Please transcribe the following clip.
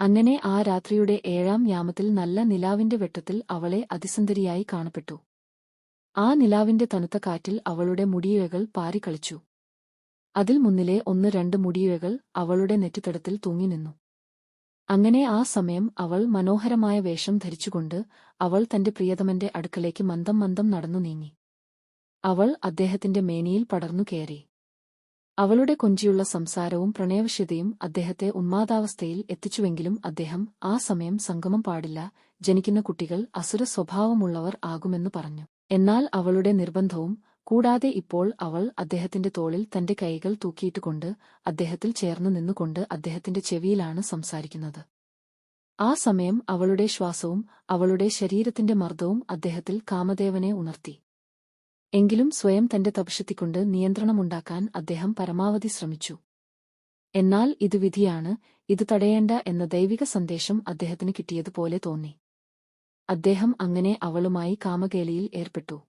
അങ്ങനെ ആ രാത്രിയുടെ ഏഴാം യാമത്തിൽ നല്ല നിലാവിന്റെ വെട്ടത്തിൽ അവളെ അതിസുന്ദരിയായി കാണപ്പെട്ടു. ആ നിലാവിന്റെ തണുത്ത കാറ്റിൽ അവളുടെ മുടിയിഴകൾ പാറിക്കളിച്ചു. അതിൽ മുന്നിലെ ഒന്ന് രണ്ട് മുടിയിഴകൾ അവളുടെ നെറ്റിത്തടത്തിൽ തൂങ്ങി നിന്നു. അങ്ങനെ ആ സമയം അവൾ മനോഹരമായ വേഷം ധരിച്ചുകൊണ്ട് അവൾ തന്റെ പ്രിയതമന്റെ അടുക്കലേക്ക് മന്ദം മന്ദം നടന്നു നീങ്ങി. അവൾ അദ്ദേഹത്തിന്റെ മേനിയിൽ പടർന്നു കയറി. അവളുടെ കൊഞ്ചിയുള്ള സംസാരവും പ്രണയവശ്യതയും അദ്ദേഹത്തെ ഉന്മാദാവസ്ഥയിൽ എത്തിച്ചുവെങ്കിലും അദ്ദേഹം ആ സമയം സംഗമം പാടില്ല ജനിക്കുന്ന കുട്ടികൾ അസുര സ്വഭാവമുള്ളവർ ആകുമെന്നു പറഞ്ഞു. എന്നാൽ അവളുടെ നിർബന്ധവും കൂടാതെ ഇപ്പോൾ അവൾ അദ്ദേഹത്തിന്റെ തോളിൽ തന്റെ കൈകൾ തൂക്കിയിട്ടുകൊണ്ട് അദ്ദേഹത്തിൽ ചേർന്നു നിന്നുകൊണ്ട് അദ്ദേഹത്തിന്റെ ചെവിയിലാണ് സംസാരിക്കുന്നത്. ആ സമയം അവളുടെ ശ്വാസവും അവളുടെ ശരീരത്തിന്റെ മർദ്ദവും അദ്ദേഹത്തിൽ കാമദേവനെ ഉണർത്തി. എങ്കിലും സ്വയം തന്റെ തപശത്തിക്കൊണ്ട് നിയന്ത്രണമുണ്ടാക്കാൻ അദ്ദേഹം പരമാവധി ശ്രമിച്ചു. എന്നാൽ ഇത് വിധിയാണ് ഇത് തടയേണ്ട എന്ന ദൈവിക സന്ദേശം അദ്ദേഹത്തിന് കിട്ടിയതുപോലെ തോന്നി. അദ്ദേഹം അങ്ങനെ അവളുമായി കാമകേലിയിൽ ഏർപ്പെട്ടു.